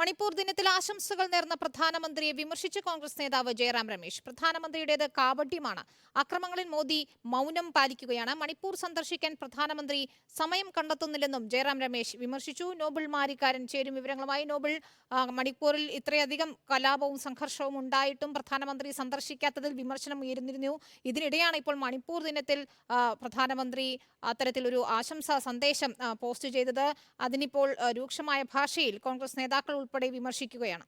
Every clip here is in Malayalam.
മണിപ്പൂർ ദിനത്തിൽ ആശംസകൾ നേർന്ന പ്രധാനമന്ത്രിയെ വിമർശിച്ച് കോൺഗ്രസ് നേതാവ് ജയറാം രമേശ്. പ്രധാനമന്ത്രിയുടേത് കാപട്യമാണ്. അക്രമങ്ങളിൽ മോദി മൗനം പാലിക്കുകയാണ്. മണിപ്പൂർ സന്ദർശിക്കാൻ പ്രധാനമന്ത്രി സമയം കണ്ടെത്തുന്നില്ലെന്നും ജയറാം രമേശ് വിമർശിച്ചു. നോബിൾ മാരിക്കാരൻ ചേരും വിവരങ്ങളുമായി. നോബിൾ മണിപ്പൂരിൽ ഇത്രയധികം കലാപവും സംഘർഷവും ഉണ്ടായിട്ടും പ്രധാനമന്ത്രി സന്ദർശിക്കാത്തതിൽ വിമർശനം ഉയർന്നിരുന്നു ഇതിനിടെയാണ് ഇപ്പോൾ മണിപ്പൂർ ദിനത്തിൽ പ്രധാനമന്ത്രി അത്തരത്തിലൊരു ആശംസാ സന്ദേശം പോസ്റ്റ് ചെയ്തത്. അതിനിപ്പോൾ രൂക്ഷമായ ഭാഷയിൽ കോൺഗ്രസ് നേതാക്കൾ ഉൾപ്പെടെ വിമർശിക്കുകയാണ്.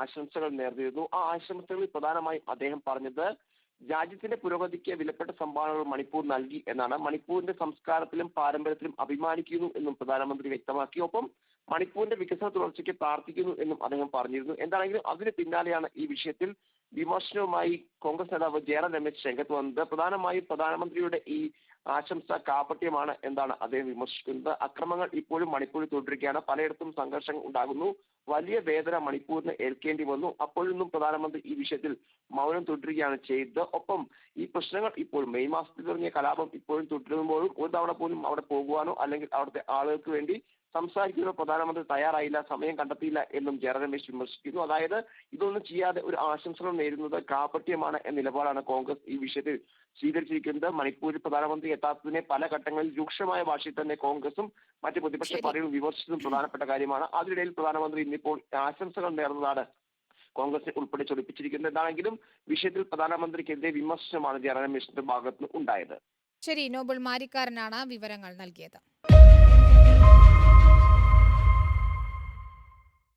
ആശംസകൾ നേർന്നിരുന്നു. ആ ആശംസകളിൽ പ്രധാനമായും അദ്ദേഹം പറഞ്ഞത് രാജ്യത്തിന്റെ പുരോഗതിക്ക് വിലപ്പെട്ട സംഭാവനകൾ മണിപ്പൂർ നൽകി എന്നാണ്. മണിപ്പൂരിന്റെ സംസ്കാരത്തിലും പാരമ്പര്യത്തിലും അഭിമാനിക്കുന്നു എന്നും പ്രധാനമന്ത്രി വ്യക്തമാക്കി. ഒപ്പം മണിപ്പൂരിന്റെ വികസന തുടർച്ചയ്ക്ക് പ്രാർത്ഥിക്കുന്നു എന്നും അദ്ദേഹം പറഞ്ഞിരുന്നു. എന്താണെങ്കിലും അതിന് പിന്നാലെയാണ് ഈ വിഷയത്തിൽ വിമർശനവുമായി കോൺഗ്രസ് നേതാവ് ജയറാം രമേശ് രംഗത്ത് വന്നത്. പ്രധാനമായും പ്രധാനമന്ത്രിയുടെ ഈ ആശംസ കാപട്യമാണ് എന്താണ് അദ്ദേഹം വിമർശിക്കുന്നത്. അക്രമങ്ങൾ ഇപ്പോഴും മണിപ്പൂരിൽ തുടരുകയാണ്. പലയിടത്തും സംഘർഷം ഉണ്ടാകുന്നു. വലിയ വേദന മണിപ്പൂരിന് ഏൽക്കേണ്ടി വന്നു. അപ്പോഴൊന്നും പ്രധാനമന്ത്രി ഈ വിഷയത്തിൽ മൗനം തുടരുകയാണ് ചെയ്തത്. ഒപ്പം ഈ പ്രശ്നങ്ങൾ ഇപ്പോൾ മെയ് മാസത്തിൽ തുടങ്ങിയ കലാപം ഇപ്പോഴും തുടരുമ്പോഴും ഒരു തവണ പോലും അവിടെ പോകുവാനോ അല്ലെങ്കിൽ അവിടുത്തെ ആളുകൾക്ക് വേണ്ടി സംസാരിക്കുന്ന പ്രധാനമന്ത്രി തയ്യാറായില്ല സമയം കണ്ടെത്തിയില്ല എന്നും ജയറാം രമേശ് വിമർശിക്കുന്നു. അതായത് ഇതൊന്നും ചെയ്യാതെ ഒരു ആശംസകൾ നേരുന്നത് കാപട്യമാണ് എന്ന നിലപാടാണ് കോൺഗ്രസ് ഈ വിഷയത്തിൽ സ്വീകരിച്ചിരിക്കുന്നത്. മണിപ്പൂരിൽ പ്രധാനമന്ത്രി എത്താത്തതിനെ പല ഘട്ടങ്ങളിൽ രൂക്ഷമായ ഭാഷയിൽ തന്നെ കോൺഗ്രസും മറ്റ് പ്രതിപക്ഷ. പാർട്ടികളും വിമർശിച്ചതും പ്രധാനപ്പെട്ട കാര്യമാണ്. അതിനിടയിൽ പ്രധാനമന്ത്രി ഇന്നിപ്പോൾ ആശംസകൾ നേർന്നതാണ് കോൺഗ്രസിനെ ഉൾപ്പെടെ ചൊടിപ്പിച്ചിരിക്കുന്നത്. എന്താണെങ്കിലും വിഷയത്തിൽ പ്രധാനമന്ത്രിക്കെതിരെ വിമർശനമാണ് ജയറാം രമേശിന്റെ ഭാഗത്തുനിന്ന് ഉണ്ടായത്. ശരി നോബൽ മാരിക്കാരനാണ് വിവരങ്ങൾ നൽകിയത്.